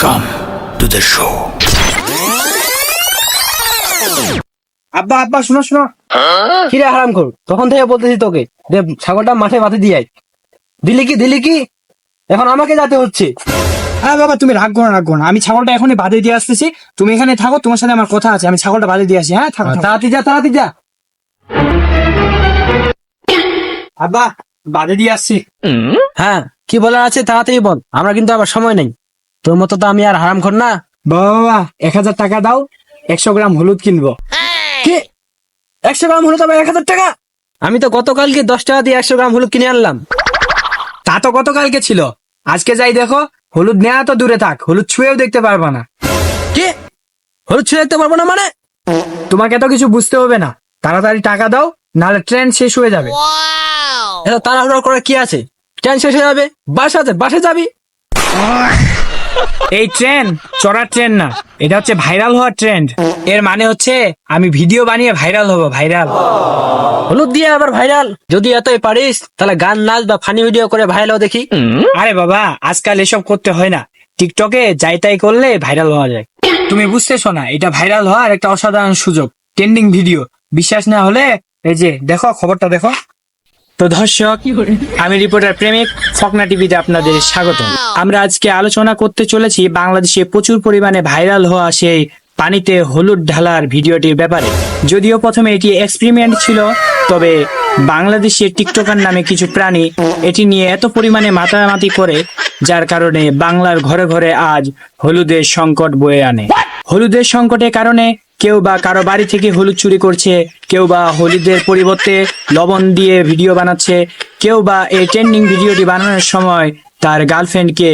Welcome to the show. আব্বা আব্বা শোনো শোনো। কিরে হারাম কর তখন থেকে বলতেছি তোকে যে ছাগলটা মাঠে বাঁধে দিয়ে আয়। দিলি কি দিলি কি? এখন আমাকে যেতে হচ্ছে। হ্যাঁ বাবা তুমি রাগ করো রাগ করো আমি ছাগলটা এখনই বাদে দিয়ে আসতেছি। তুমি এখানে থাকো তোমার সাথে আমার কথা আছে। আমি ছাগলটা বাদে দিয়ে আসি হ্যাঁ? থাকো। তাড়াতাড়ি যা তাড়াতাড়ি যা। আব্বা বাদে দিয়ে আসছি। হ্যাঁ কি বলার আছে তাড়াতাড়ি বল। আমরা কিন্তু আবার সময় নেই। তোর মতো তো আমি আর হারাম কর না। বাবা বাবা এক হাজার টাকা দাও একশো গ্রাম হলুদ কিনবো। কি? একশো গ্রাম হলুদ আবার এক হাজার টাকা? আমি তো গতকালকে দশ টাকা দিয়ে একশো গ্রাম হলুদ কিনে আনলাম। তা তো গতকালকে ছিল। আজকে যাই দেখো হলুদ নেওয়া তো দূরে থাক হলুদ ছুঁয়েও দেখতে পারবা না। কি? হলুদ ছুঁয়ে দেখতে পারব না মানে? তোমাকে তো কিছু বুঝতে হবে না। তাড়াতাড়ি টাকা দাও নাহলে ট্রেন শেষ হয়ে যাবে। এটা তাড়াহুড়ো করে কি আছে? ট্রেন শেষ হয়ে যাবে। বাস আছে বাসে যাবি। এই ট্রেন চড়ার ট্রেন না। এটা হচ্ছে ভাইরাল হওয়ার ট্রেন্ড এর মানে হচ্ছে, আমি ভিডিও বানিয়ে ভাইরাল হব ভাইরাল হলুদ দিয়ে আবার ভাইরাল যদি এতই পারিস, তাহলে গান, নাচ বা ফানি ভিডিও করে ভাইরাল দেখি। আরে বাবা, আজকাল এসব করতে হয় না। টিকটকে যাই তাই করলে ভাইরাল হওয়া যায়। তুমি বুঝতেছো না এটা ভাইরাল হওয়ার একটা অসাধারণ সুযোগ। ট্রেন্ডিং ভিডিও বিশ্বাস না হলে, এই যে, দেখো, খবরটা দেখো। তো দর্শক আমি রিপোর্টার প্রেমিক ফকনা টিভিতে আপনাদের স্বাগত আমরা আজকে আলোচনা করতে চলেছি বাংলাদেশে প্রচুর পরিমাণে ভাইরাল হওয়া সেই পানিতে হলুদ ঢালার ভিডিওটির ব্যাপারে। যদিও প্রথমে এটি এক্সপেরিমেন্ট ছিল তবে বাংলাদেশের টিকটকার নামে কিছু প্রাণী এটি নিয়ে এত পরিমাণে মাতামাতি করে যার কারণে বাংলার ঘরে ঘরে আজ হলুদের সংকট বয়ে আনে। হলুদের সংকটের কারণে কেউ বা কারও বাড়ি থেকে হলুদ চুরি করছে, কেউ বা হলুদের পরিবর্তে লবণ দিয়ে ভিডিও বানাচ্ছে, কেউ বা এই ট্রেন্ডিং ভিডিওটি বানানোর সময় তার গার্লফ্রেন্ডকে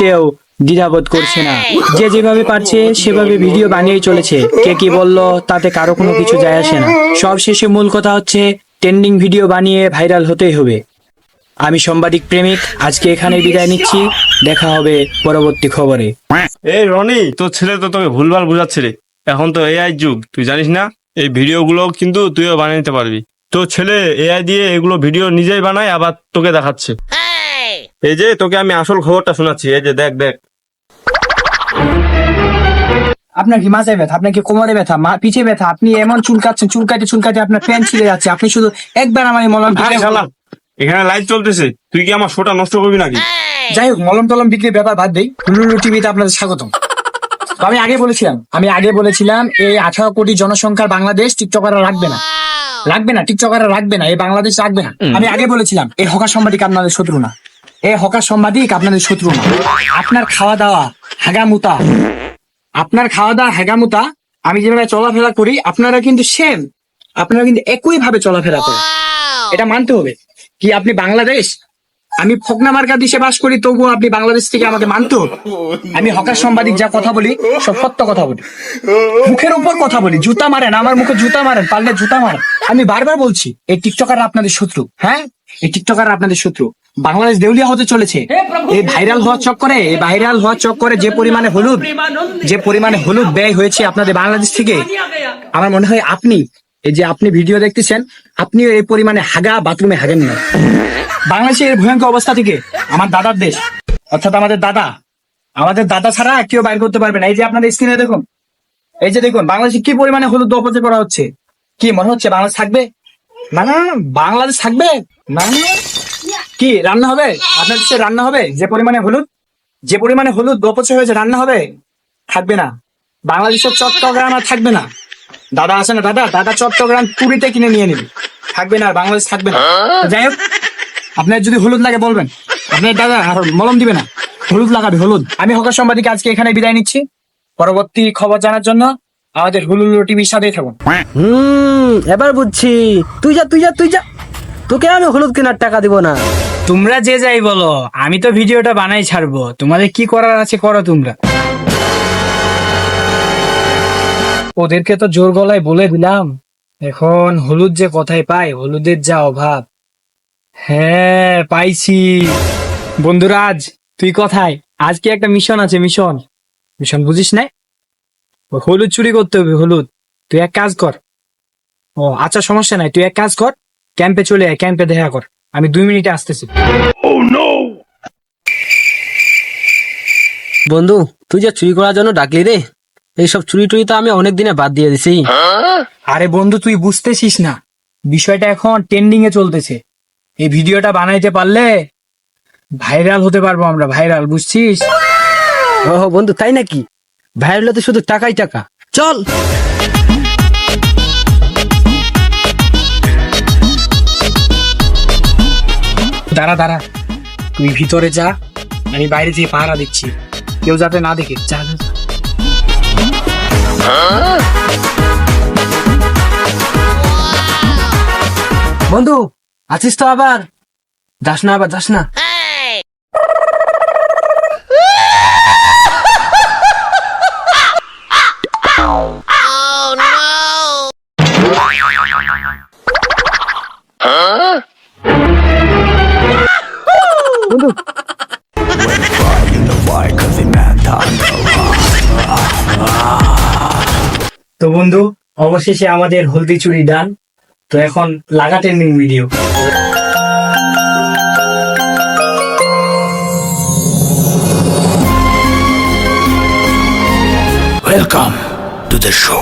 তেও দ্বিধাবোধ করছে না। যে যেভাবে পারছে, সেভাবে ভিডিও বানিয়েই চলেছে। কে কি বলল, তাতে কারও কোনো কিছু যায় আসে না। সব শেষে মূল কথা হচ্ছে ট্রেন্ডিং ভিডিও বানিয়ে ভাইরাল হতেই হবে। আমি সাংবাদিক প্রেমিক, আজকে এখানে বিদায় নিচ্ছি। দেখা হবে পরবর্তী খবরে। এই রনি, তোর ছেলে তো তোকে ভুলভাল বুঝাচ্ছে রে। এখন তো এআই যুগ তুই জানিস না? এই ভিডিওগুলো কিন্তু তুইও বানিয়ে নিতে পারবি। তোর ছেলে এআই দিয়ে এগুলো ভিডিও নিজেই বানায় আবার তোকে দেখাচ্ছে। এই যে তোকে আমি আসল খবরটা শোনাচ্ছি এই যে দেখ দেখ। আপনার কি মাথায় ব্যথা? আপনার কি কোমরে ব্যথা? মা পিঠে ব্যথা? আপনি এমন চুলকাচ্ছেন চুলকাতে চুলকাতে আপনার প্যান্ট ছিঁড়ে যাচ্ছে। আপনি শুধু একবার আমার মলম এখানে লাইভ চলতেছে। তুই কি আমার শোটা নষ্ট করবি নাকি? যাই হোক মলম টলম বিক্রির ব্যাপার বাদ দেই। লুলু টিভিতে আপনাদের স্বাগতম। তো আমি আগে বলেছিলাম আমি আগে বলেছিলাম এই আঠারো কোটি জনসংখ্যার বাংলাদেশ টিকটকাররা রাখবে না। রাখবে না টিকটকাররা রাখবে না এই বাংলাদেশ রাখবে না। আমি আগে বলেছিলাম এই হকার সাংবাদিক আপনাদের শত্রু না। এই হকার সাংবাদিক আপনাদের শত্রু না। আপনার খাওয়া দাওয়া হাগামুতা। আপনার খাওয়া দাওয়া হেগামুতা আমি যেভাবে চলাফেরা করি আপনারা কিন্তু সেম আপনারা কিন্তু একই ভাবে চলাফেরা করেন। এটা মানতে হবে। কি আপনি বাংলাদেশ আমি ফকনা মার্কা দেশে বাস করি তবুও আপনি বাংলাদেশ থেকে আমাকে মানতে। হবে আমি হকার সাংবাদিক যা কথা বলি সব সত্য কথা বলি। মুখের উপর কথা বলি জুতা মারেন আমার মুখে জুতা মারেন পারলে জুতা মারেন। আমি বারবার বলছি এই টিকটকার আপনাদের শত্রু হ্যাঁ? এই টিকটকার আপনাদের শত্রু। বাংলাদেশ দেউলিয়া হতে চলেছে। এই ভাইরাল হওয়ার চক্করে এই ভাইরাল হওয়ার চক্করে যে পরিমাণে হলুদ যে পরিমাণে হলুদ ব্যয় হয়েছে আপনাদের বাংলাদেশ থেকে আমার মনে হয় আপনি এই যে আপনি ভিডিও দেখতেছেন আপনিও এই পরিমাণে হাগা বাথরুমে হাগেন না। বাংলাদেশের ভয়ঙ্কর অবস্থা থেকে আমার দাদার দেশ, অর্থাৎ আমাদের দাদা আমাদের দাদা ছাড়া কেউ বাইর করতে পারবে না। এই যে আপনাদের স্ক্রিনে দেখুন, এই যে দেখুন, বাংলাদেশে কি পরিমাণে হলুদ অপচয় করা হচ্ছে? কি মনে হচ্ছে বাংলাদেশ থাকবে? না না, বাংলাদেশ থাকবে? না। কি, রান্না হবে? আপনার দেশে রান্না হবে? যে পরিমাণে হলুদ, যে পরিমাণে হলুদ অপচয় হয়েছে, রান্না হবে? থাকবে না। বাংলাদেশের চট্টগ্রাম আর থাকবে না। দাদা আছে না দাদা? দাদা চট্টগ্রাম পুরীতে কিনে নিয়ে নিবি। থাকবে না আর বাংলাদেশ থাকবে না। যাই হোক আপনার যদি হলুদ লাগে বলবেন। আপনার দাদা আর মলম দিবে না। হলুদ লাগাবে হলুদ। আমি হকার সাংবাদিক আজকে এখানে বিদায় নিচ্ছি। পরবর্তী খবর জানার জন্য আমাদের হুলুলু টিভির সাথেই থাকুন। হুম এবার বুঝছি। তুই যা তুই যা তুই যা। তোকে আমি হলুদ কেনার টাকা দিব না। তোমরা যে যাই বলো আমি তো ভিডিওটা বানাই ছাড়বো। তোমাদের কি করার আছে করো তোমরা। ওদেরকে তো জোর গলায় বলে দিলাম। এখন হলুদ যে কোথায় পাই হলুদের যা অভাব। হ্যাঁ পাইছি। বন্ধুরাজ তুই কোথায়? আজকে একটা মিশন আছে মিশন মিশন বুঝিস না হলুদ চুরি করতে হবে হলুদ। তুই এক কাজ কর। ও আচ্ছা সমস্যা নাই। তুই এক কাজ কর ক্যাম্পে চলে আয় ক্যাম্পে দেখা কর। আমি দুই মিনিটে আসতেছি। বন্ধু তুই যে চুরি করার জন্য ডাকলি রে এইসব চুরি টুরি তো আমি অনেক দিনে বাদ দিয়ে দিছি। আরে বন্ধু তুই বুঝতেছিস না। বিষয়টা এখন ট্রেন্ডিং এ চলতেছে। এই ভিডিওটা বানাইতে পারলে ভাইরাল হতে পারব আমরা ভাইরাল বুঝছিস? ও বন্ধু তাই নাকি? ভাইরাল তো শুধু টাকাই টাকা। চল! দাঁড়া দাঁড়া। তুই ভিতরে যা আমি বাইরে যেয়ে পাহারা দিচ্ছি। কেউ যাতে না দেখে যা। বন্ধু আছিস তো আবার? যাস না আবার যাস না। তো বন্ধু অবশেষে আমাদের হলদি চুরি ডান। তো এখন লাগা trending video welcome to the show